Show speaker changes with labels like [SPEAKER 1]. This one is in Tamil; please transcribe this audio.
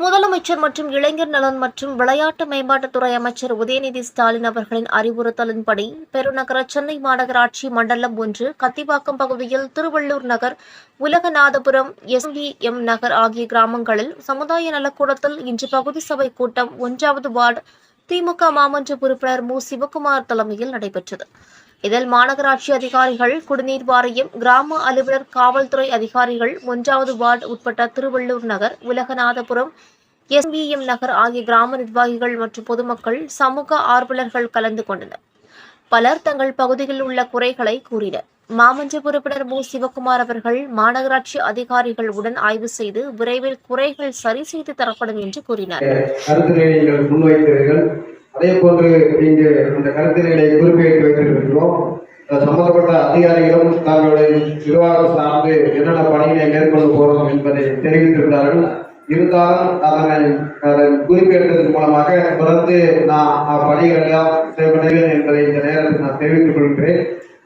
[SPEAKER 1] முதலமைச்சர் மற்றும் இளைஞர் நலன் மற்றும் விளையாட்டு மேம்பாட்டுத்துறை அமைச்சர் உதயநிதி ஸ்டாலின் அவர்களின் அறிவுறுத்தலின்படி பெருநகர சென்னை மாநகராட்சி மண்டலம் ஒன்று கத்திவாக்கம் பகுதியில் திருவள்ளூர் நகர் உலகநாதபுரம் எஸ்விஎம் நகர் ஆகிய கிராமங்களில் சமுதாய நலக்கூடத்தில் இன்று பகுதி சபை கூட்டம் ஒன்றாவது வார்டு திமுக மாமன்ற உறுப்பினர் மு. சிவகுமார் தலைமையில் நடைபெற்றது. இதில் மாநகராட்சி அதிகாரிகள் குடிநீர் வாரியம் கிராம அலுவலர் காவல்துறை அதிகாரிகள் ஒன்றாவது வார்டு உட்பட்ட திருவள்ளூர் நகர் உலகநாதபுரம் எஸ்பிஎம் நகர் ஆகிய கிராம நிர்வாகிகள் மற்றும் பொதுமக்கள் சமூக ஆர்வலர்கள் கலந்து கொண்டனர். பலர் தங்கள் பகுதியில் உள்ள குறைகளை கூறினர். மாமன்ற உறுப்பினர் மு. சிவகுமார் அவர்கள் மாநகராட்சி அதிகாரிகள் உடன் ஆய்வு செய்து விரைவில் குறைகள் சரி செய்து தரப்படும் என்று கூறினார்.
[SPEAKER 2] அதே போன்று இங்கு அந்த கருத்தினை குறிப்பிட்டு வைத்திருக்கிறோம் சம்பந்தப்பட்ட அதிகாரிகளும் தங்களுடைய நிர்வாகம் சார்ந்து என்னென்ன பணிகளை மேற்கொள்ள போறோம் என்பதை தெரிவித்திருந்தார்கள் இருந்தாலும் அதனை அதன் குறிப்பெடுத்ததன் மூலமாக தொடர்ந்து நான் பணிகள் எல்லாம் செய்வேன் என்பதை இந்த நேரத்தில் நான் தெரிவித்துக் கொள்கிறேன்.